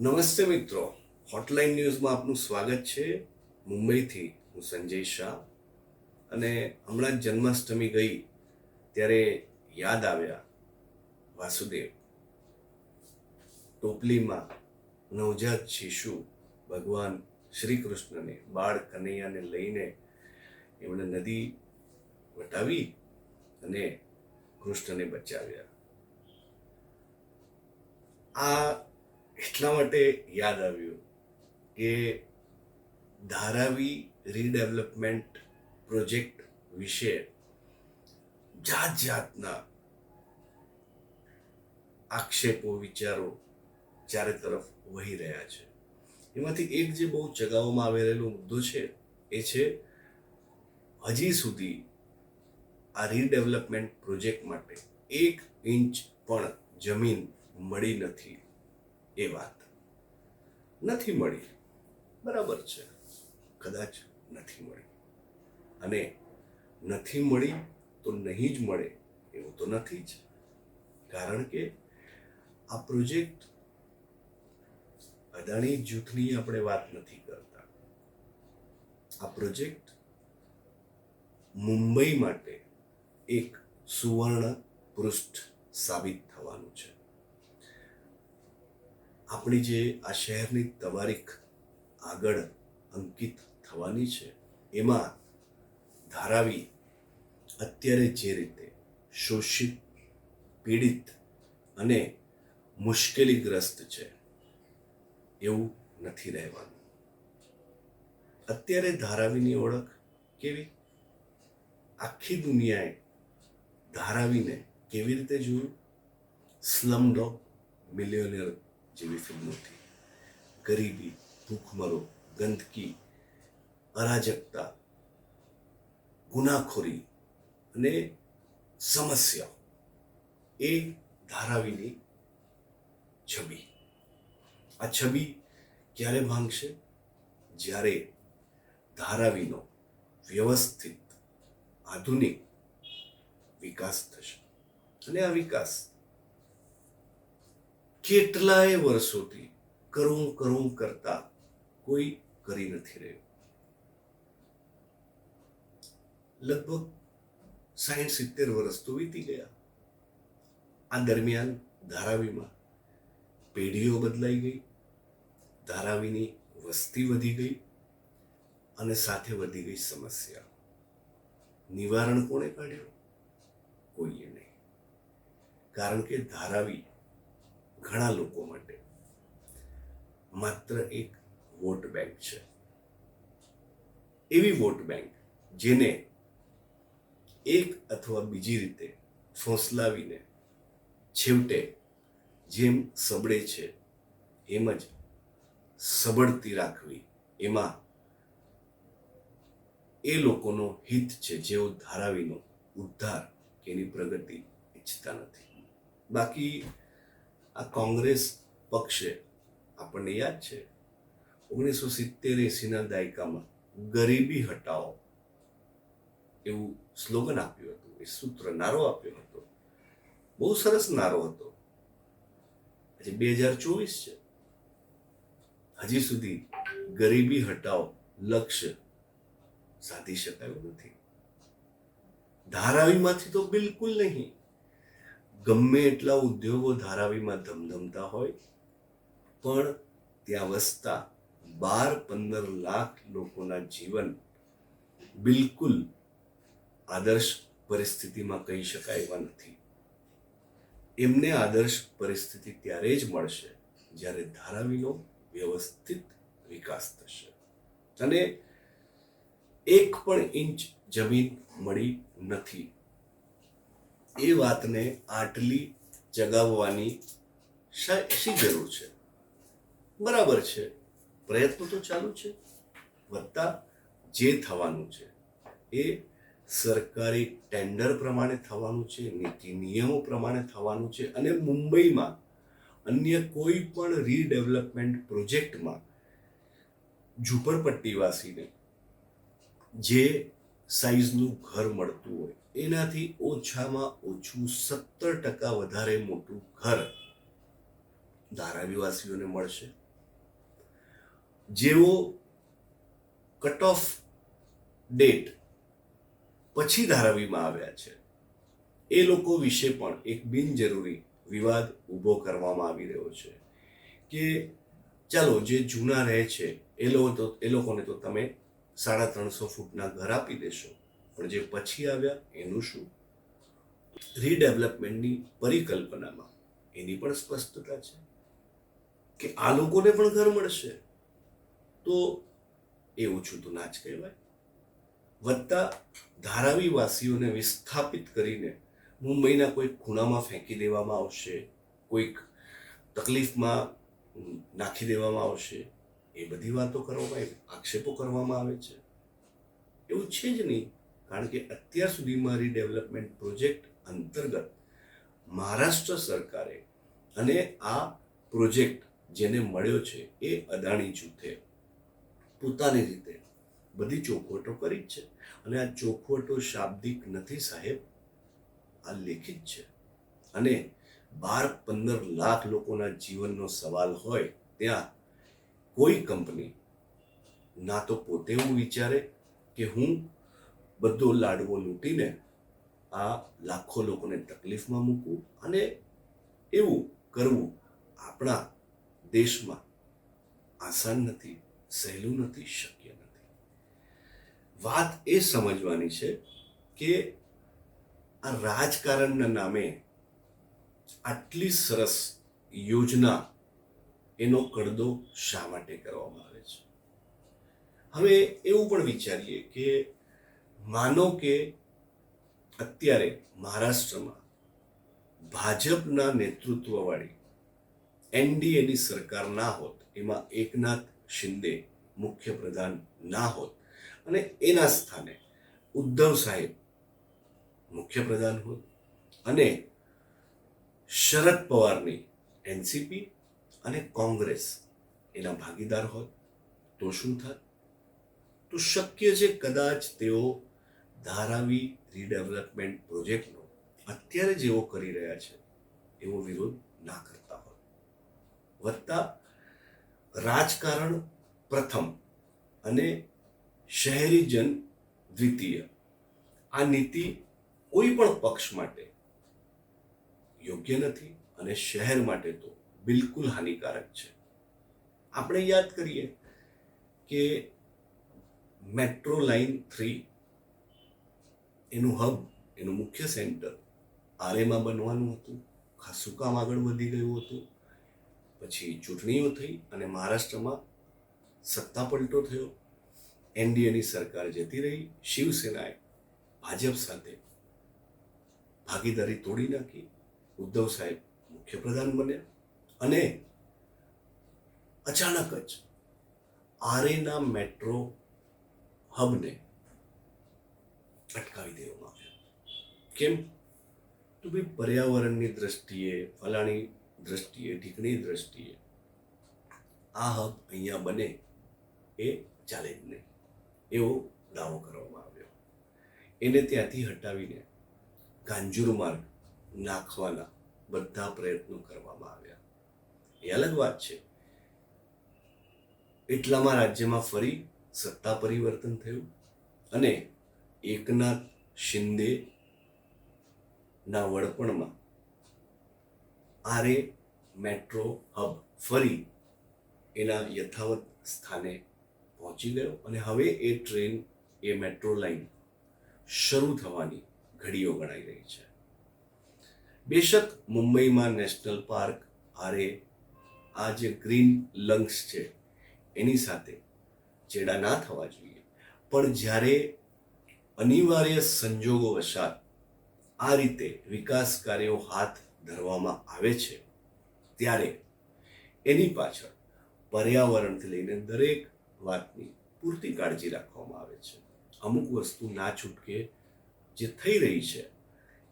નમસ્તે મિત્રો. હોટલાઇન ન્યૂઝમાં આપનું સ્વાગત છે. મુંબઈથી હું સંજય શાહ. અને હમણાં જન્માષ્ટમી ગઈ, ત્યારે યાદ આવ્યા વાસુદેવ. ટોપલીમાં નવજાત શિશુ ભગવાન શ્રી કૃષ્ણને બાળ કનૈયાને લઈને એમણે નદી વટાવી અને કૃષ્ણને બચાવ્યા. આ એટલા માટે યાદ આવ્યું કે ધારાવી રીડેવલપમેન્ટ પ્રોજેક્ટ વિશે જાત જાતના આક્ષેપો, વિચારો ચારે તરફ વહી રહ્યા છે. એમાંથી એક જે બહુ ચગાવવામાં આવેલો મુદ્દો છે એ છે, હજી સુધી આ રીડેવલપમેન્ટ પ્રોજેક્ટ માટે એક ઇંચ પણ જમીન મળી નથી. એ વાત. નથી મળી. બરાબર છે. કદાચ નથી મળી. અને નથી મળી તો નહીં જ મળે એવું તો નથી જ. કારણ કે આ પ્રોજેક્ટ અદાણી જૂથની આપણે વાત નથી કરતા. આ પ્રોજેક્ટ મુંબઈ માટે એક સુવર્ણ પૃષ્ઠ સાબિત થવાનું છે. આપણી જે આ શહેરની તવારીખ આગળ અંકિત થવાની છે, એમાં ધારાવી અત્યારે જે રીતે શોષિત, પીડિત અને મુશ્કેલીગ્રસ્ત છે, એવું નથી રહેવાનું. અત્યારે ધારાવીની ઓળખ કેવી? આખી દુનિયાએ ધારાવીને કેવી રીતે જોયું? સ્લમ ડોગ મિલિયોનિયર જેવી ફિલ્મોથી ગરીબી, ભૂખમરો, ગંદકી, અરાજકતા, ગુનાખોરી અને સમસ્યાઓ એ ધારાવીની છબી. આ છબી ક્યારે માંગશે જ્યારે ધારાવીનો વ્યવસ્થિત આધુનિક વિકાસ થશે. અને આ વિકાસ કેટલાય વર્ષોથી કરું કરું કરતા કોઈ કરી નથી રહ્યું. લગભગ સાઠ સિત્તેર વર્ષ તો વીતી ગયા. આ દરમિયાન ધારાવીમાં પેઢીઓ બદલાઈ ગઈ, ધારાવીની વસ્તી વધી ગઈ અને સાથે વધી ગઈ સમસ્યા. નિવારણ કોણે કાઢ્યું? કોઈએ નહીં. કારણ કે ધારાવી ઘણા લોકો માટે. માત્ર એક વોટ બેંક છે. એવી વોટ બેંક જેને એક અથવા બીજી રીતે ફોસલાવીને છેવટે જેમ સબળે છે એમ જ સબળતી રાખવી એમાં એ લોકોનો હિત છે જેઓ ધારાવીનો ઉદ્ધાર એની પ્રગતિ ઈચ્છતા નથી. બાકી આ કોંગ્રેસ પક્ષે આપણને યાદ છે. ઓગણીસો સિત્તેર એસીના દાયકામાં ગરીબી હટાવો એવું સ્લોગન આપ્યું હતું, એ સૂત્ર નારો આપ્યો હતો. બહુ સરસ નારો હતો. આજે બે હજાર ચોવીસ છે. હજી સુધી ગરીબી હટાવ લક્ષ્ય સાધી શકાયું નથી. ધારાવીમાંથી તો બિલકુલ નહીં. ગમે એટલા ઉદ્યોગો ધારાવીમાં ધમધમતા હોય, પણ ત્યાં વસતા બાર પંદર લાખ લોકોના જીવન બિલકુલ આદર્શ પરિસ્થિતિમાં કહી શકાય એવા નથી. એમને આદર્શ પરિસ્થિતિ ત્યારે જ મળશે જ્યારે ધારાવીનો વ્યવસ્થિત વિકાસ થશે. અને એક પણ ઇંચ જમીન મળી નથી. એ વાતને આટલી જગાવવાની શા- જરૂર છે? બરાબર છે. પ્રયત્નો તો ચાલુ છે. વત્તા જે થવાનું છે એ સરકારી ટેન્ડર પ્રમાણે થવાનું છે, નીતિ નિયમો પ્રમાણે થવાનું છે અને મુંબઈમાં અન્ય કોઈ પણ રીડેવલપમેન્ટ પ્રોજેક્ટમાં ઝૂંપડપટ્ટીવાસીને જે સાઈઝનું ઘર મળતું હોય એનાથી ઓછામાં ઓછું સત્તર ટકા વધારે મોટું ઘર ધારાવીવાસીઓને મળશે. જેઓ કટ ઓફ ડેટ પછી ધારાવીમાં આવ્યા છે, એ લોકો વિશે પણ એક બિનજરૂરી વિવાદ ઊભો કરવામાં આવી રહ્યો છે કે ચાલો જે જૂના રહે છે, એ લોકો તો, એ લોકોને તો તમે સાડા ત્રણસો ફૂટના ઘર આપી દેશો. પણ જે પછી આવ્યા, એનું શું? રીડેવલપમેન્ટની પરિકલ્પનામાં એની પણ સ્પષ્ટતા છે કે આ લોકોને પણ ઘર મળશે. તો એ ઓછું તો ના જ કહેવાય. વત્તા ધારાવી વાસીઓને વિસ્થાપિત કરીને મુંબઈના કોઈક ખૂણામાં ફેંકી દેવામાં આવશે, કોઈક તકલીફમાં નાખી દેવામાં આવશે, એ બધી વાતો કરવામાં આક્ષેપો કરવામાં આવે છે. એવું છે જ નહીં. કારણ કે અત્યાર સુધીમાં રીડેવલપમેન્ટ પ્રોજેક્ટ અંતર્ગત મહારાષ્ટ્ર સરકારે અને આ પ્રોજેક્ટ જેને મળ્યો છે એ અદાણી જૂથે પોતાની રીતે બધી ચોખવટો કરી જ છે. અને આ ચોખવટો શાબ્દિક નથી સાહેબ, આ લેખિત છે. અને બાર પંદર લાખ લોકોના જીવનનો સવાલ હોય ત્યાં કોઈ કંપની ના તો પોતે એવું વિચારે કે હું બધો લાડવો લૂંટીને આ લાખો લોકોને તકલીફમાં મૂકવું અને એવું કરવું આપણા દેશમાં આસાન નથી, સહેલું નથી, શક્ય નથી. વાત એ સમજવાની છે કે આ રાજકારણના નામે આટલી સરસ યોજના એનો કડદો શા માટે કરવામાં આવે છે? હવે એવું પણ વિચારીએ કે માનો કે અત્યારે મહારાષ્ટ્રમાં ભાજપના નેતૃત્વવાળી એનડીએની સરકાર ના હોત, એમાં એકનાથ શિંદે મુખ્યપ્રધાન ના હોત અને એના સ્થાને ઉદ્ધવ સાહેબ મુખ્યપ્રધાન હોત અને શરદ પવારની એનસીપી અને કોંગ્રેસ એના ભાગીદાર હોત, તો શું થાત? તો શક્ય છે કદાચ તેઓ ધારાવી રીડેવલપમેન્ટ પ્રોજેક્ટનો અત્યારે જેવો કરી રહ્યા છે, એવો વિરોધ ના કરતા હોય. વત્તા રાજકારણ પ્રથમ અને શહેરીજન દ્વિતીય. આ નીતિ કોઈ પણ પક્ષ માટે યોગ્ય નથી અને શહેર માટે તો બિલકુલ હાનિકારક છે. આપણે યાદ કરીએ કે મેટ્રો લાઇન થ્રી એનું હબ એનું મુખ્ય સેન્ટર આરેમાં બનવાનું હતું. ખાસું કામ આગળ વધી ગયું હતું. પછી ચૂંટણીઓ થઈ અને મહારાષ્ટ્રમાં સત્તા પલટો થયો. એનડીએની સરકાર જતી રહી. શિવસેનાએ ભાજપ સાથે ભાગીદારી તોડી નાખી. ઉદ્ધવ સાહેબ મુખ્યપ્રધાન બન્યા અને અચાનક જ આરેના મેટ્રો હબને અટકાવી દેવામાં આવ્યો. કેમ? તો ભાઈ પર્યાવરણની દ્રષ્ટિએ, ફલાણી દ્રષ્ટિએ, ઢીકણી દ્રષ્ટિએ આ હબ અહીંયા બને એ ચાલે જ નહીં. એવો દાવો કરવામાં આવ્યો. એને ત્યાંથી હટાવીને કાંજુર માર્ગ નાખવાના બધા પ્રયત્નો કરવામાં આવ્યા. એ અલગ વાત છે. એટલામાં રાજ્યમાં ફરી સત્તા પરિવર્તન થયું અને એકનાથ શિંદે ના વડપણમાં આરે મેટ્રો હબ ફરી એના યથાવત સ્થાને પહોંચી ગયો અને હવે એ ટ્રેન, એ મેટ્રો લાઇન શરૂ થવાની ઘડીઓ ગણાઈ રહી છે. બેશક મુંબઈમાં નેશનલ પાર્ક આરે આ જે ગ્રીન લંગ્સ છે, એની સાથે ચેડા ના થવા જોઈએ. પણ જ્યારે અનિવાર્ય સંજોગો વશાત આ રીતે વિકાસ કાર્યો હાથ ધરવામાં આવે છે, ત્યારે એની પાછળ પર્યાવરણથી લઈને દરેક વાતની પૂરતી કાળજી રાખવામાં આવે છે. અમુક વસ્તુ ના છૂટકે જે થઈ રહી છે,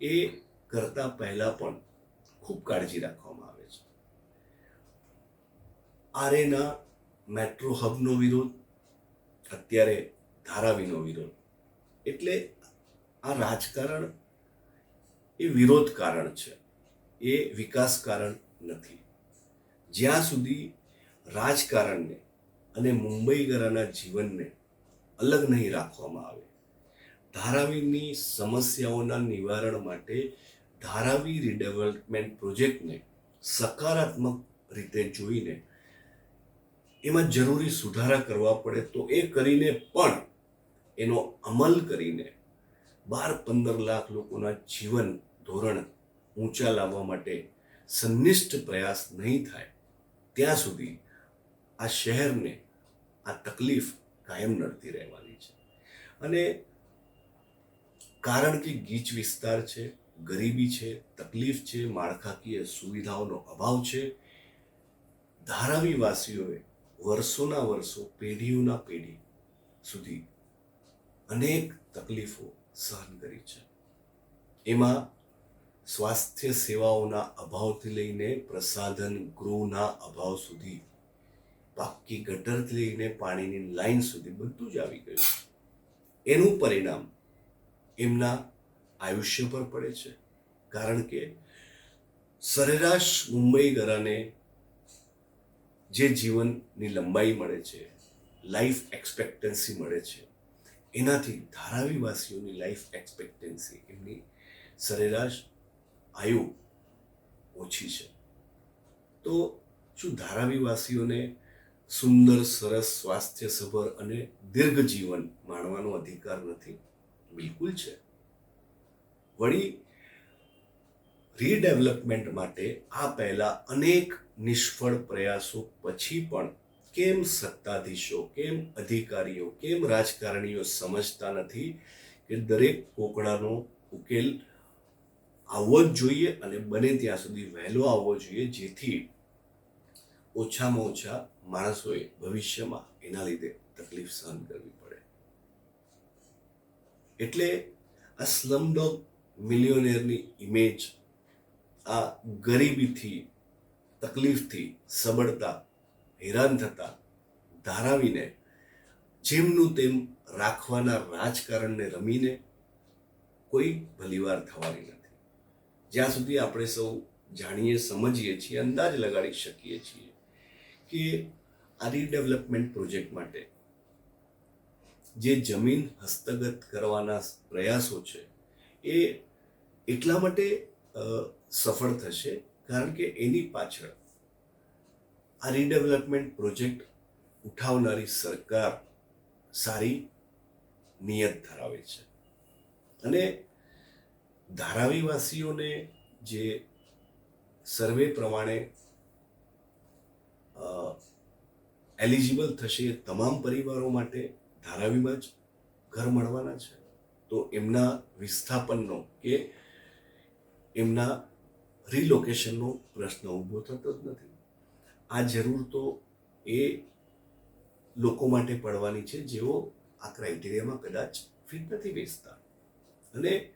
એ કરતા પહેલા પણ ખૂબ કાળજી રાખવામાં આવે છે. આરેના મેટ્રો હબનો વિરોધ, અત્યારે ધારાવીનો વિરોધ એટલે આ રાજકારણ એ વિરોધ કારણ છે. એ વિકાસ કારણ નથી. જ્યાં સુધી રાજકારણને અને મુંબઈગરાના જીવનને અલગ નહીં રાખવામાં આવે, ધારાવીની સમસ્યાઓના નિવારણ માટે ધારાવી રીડેવલપમેન્ટ પ્રોજેક્ટને સકારાત્મક રીતે જોઈને એમાં જરૂરી સુધારા કરવા પડે તો એ કરીને પણ એનો અમલ કરીને બાર પંદર લાખ લોકોના જીવન ધોરણ ઊંચા લાવવા માટે સંનિષ્ઠ પ્રયાસ નહીં થાય, ત્યાં સુધી આ શહેરને આ તકલીફ કાયમ નડતી રહેવાની છે. અને કારણ કે ગીચ વિસ્તાર છે, ગરીબી છે, તકલીફ છે, માળખાકીય સુવિધાઓનો અભાવ છે, ધારાવીવાસીઓએ વર્ષોના વર્ષો પેઢીઓના પેઢી સુધી અનેક તકલીફો સહન કરી છે. એમાં સ્વાસ્થ્ય સેવાઓના અભાવથી લઈને પ્રસાધન ગૃહના અભાવ સુધી, પાકી ગટરથી લઈને પાણીની લાઈન સુધી બધું જ આવી ગયું એનું પરિણામ એમના આયુષ્ય પર પડે છે. કારણ કે સરેરાશ મુંબઈ ગરાને જે જીવનની લંબાઈ મળે છે લાઈફ એક્સપેક્ટન્સી મળે છે એનાથી ધારાવીવાસીઓની લાઈફ એક્સપેક્ટન્સી એમની સરેરાશ આયુ ઓછી છે. તો શું ધારાવીવાસીઓને સુંદર, સરસ, સ્વાસ્થ્યસભર અને દીર્ઘ જીવન માણવાનો અધિકાર નથી? બિલકુલ છે. વળી રીડેવલપમેન્ટ માટે આ પહેલા અનેક નિષ્ફળ પ્રયાસો પછી પણ કેમ સત્તાધીશો, કેમ અધિકારીઓ, કેમ રાજકારણીઓ સમજતા નથી કે દરેક કોકડાનો ઉકેલ આવવો જ જોઈએ અને બને ત્યાં સુધી વહેલો આવવો જોઈએ, જેથી ઓછામાં ઓછા માણસોએ ભવિષ્યમાં એના લીધે તકલીફ સહન કરવી પડે. એટલે આ સ્લમડોગ મિલિયોનેરની ઇમેજ આ ગરીબીથી, તકલીફથી સબળતા હેરાન થતા ધારાવીને, જેમનું તેમ રાખવાના રાજકારણને રમીને કોઈ ભલીવાર થવાની નથી. જ્યાં સુધી આપણે સૌ જાણીએ, સમજીએ છીએ, અંદાજ લગાડી શકીએ છીએ કે આ રીડેવલપમેન્ટ પ્રોજેક્ટ માટે જે જમીન હસ્તગત કરવાના પ્રયાસો છે, એ એટલા માટે સફળ થશે કારણ કે એની પાછળ આ રીડેવલપમેન્ટ પ્રોજેક્ટ ઉઠાવનારી સરકાર સારી નિયત ધરાવે છે. અને ધારાવીવાસીઓને જે સર્વે પ્રમાણે એલિજિબલ થશે એ તમામ પરિવારો માટે ધારાવીમાં જ ઘર મળવાના છે. તો એમના વિસ્થાપનનો કે એમના રિલોકેશનનો પ્રશ્ન ઊભો થતો જ નથી. આ જરૂર તો એ લોકો માટે પડવાની છે, જેઓ આ ક્રાઇટેરિયામાં કદાચ ફિટ નથી બેસતા. અને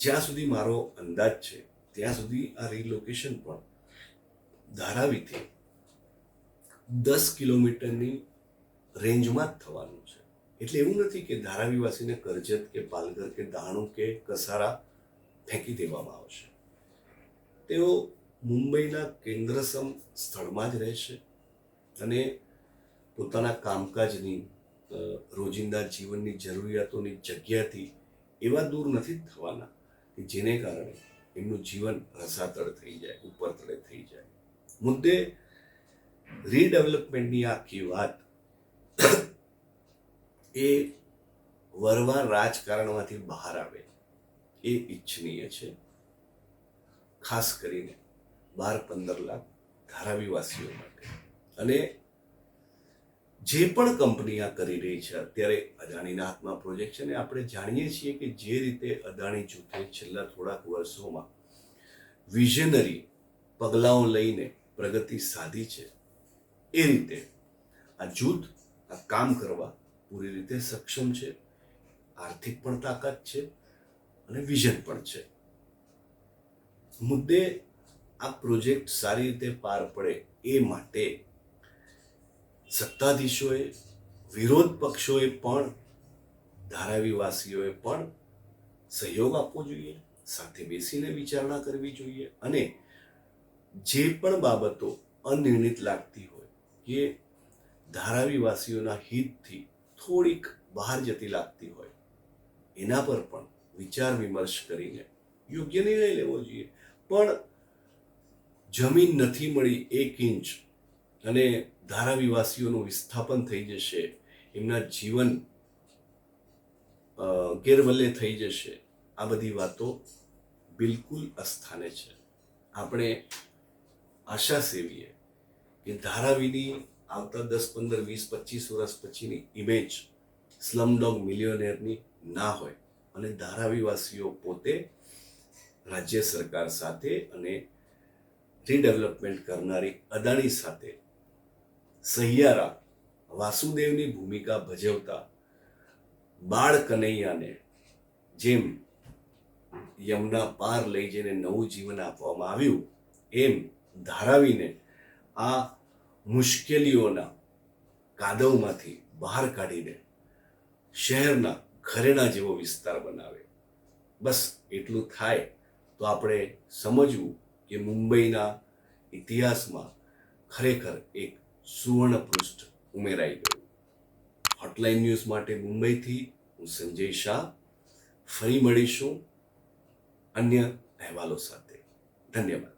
જ્યાં સુધી મારો અંદાજ છે, ત્યાં સુધી આ રિલોકેશન પણ ધારાવીથી દસ કિલોમીટરની રેન્જમાં જ થવાનું છે. એટલે એવું નથી કે ધારાવીવાસીને કરજત કે પાલઘર કે દાણું કે કસારા ફેંકી દેવામાં આવશે. તેઓ મુંબઈના કેન્દ્રસમ સ્થળમાં જ રહેશે અને પોતાના કામકાજની રોજિંદા જીવનની જરૂરિયાતોની જગ્યાથી એવા દૂર નથી થવાના કે જેને કારણે એમનું જીવન રસાતળ થઈ જાય ઉપર તળે થઈ જાય. મુદ્દે રીડેવલપમેન્ટની આખી વાત એ વરવા રાજકારણમાંથી બહાર આવે એ ઈચ્છનીય છે. ખાસ કરીને બાર પંદર લાખ ધારાવીવાસીઓ માટે. અને જે પણ કંપની આ કરી રહી છે, અત્યારે અદાણીના હાથમાં પ્રોજેક્ટ છે ને, આપણે જાણીએ છીએ કે જે રીતે અદાણી જૂથે છેલ્લા થોડાક વર્ષોમાં વિઝનરી પગલાઓ લઈને પ્રગતિ સાધી છે, એ રીતે આ જૂથ, આ કામ કરવા પૂરી રીતે સક્ષમ છે, આર્થિક પણ તાકાત છે અને વિઝન પણ છે. મુદ્દે આ પ્રોજેક્ટ સારી રીતે પાર પડે એ માટે સત્તાધીશોએ, વિરોધ પક્ષોએ પણ ધારાવીવાસીઓએ પણ સહયોગ આપવો જોઈએ, સાથે બેસીને વિચારણા કરવી જોઈએ અને જે પણ બાબતો અનિર્ણિત લાગતી હોય કે ધારાવીવાસીઓના હિતથી થોડીક બહાર જતી લાગતી હોય, એના પર પણ વિચાર વિમર્શ કરીને યોગ્ય નિર્ણય લેવો જોઈએ. પણ જમીન નથી મળી એક ઇંચ અને ધારાવીવાસીઓનું વિસ્થાપન થઈ જશે, એમના જીવન ગેરવલ્લે થઈ જશે, આ બધી વાતો બિલકુલ અસ્થાને છે. આપણે આશા સેવીએ કે ધારાવીની આવતા દસ, પંદર, વીસ, પચીસ વર્ષ પછીની ઇમેજ સ્લમડોગ મિલિયોનેરની ના હોય અને ધારાવીવાસીઓ પોતે રાજ્ય સરકાર સાથે અને રીડેવલપમેન્ટ કરનારી અદાણી સાથે સહિયારા વાસુદેવની ભૂમિકા ભજવતા બાળ કનૈયાને જેમ યમના પાર લઈ જઈને નવું જીવન આપવામાં આવ્યું, એમ ધારાવીને આ મુશ્કેલીઓના કાદવમાંથી બહાર કાઢીને શહેરના ઘરેણા જેવો વિસ્તાર બનાવે. બસ એટલું થાય તો આપણે સમજવું કે મુંબઈના ઇતિહાસમાં ખરેખર એક સુવર્ણ પૃષ્ઠ ઉમેરાઈ ગયું. હોટલાઇન ન્યૂઝ માટે મુંબઈથી હું સંજય શાહ. ફરી મળીશું અન્ય અહેવાલો સાથે. ધન્યવાદ.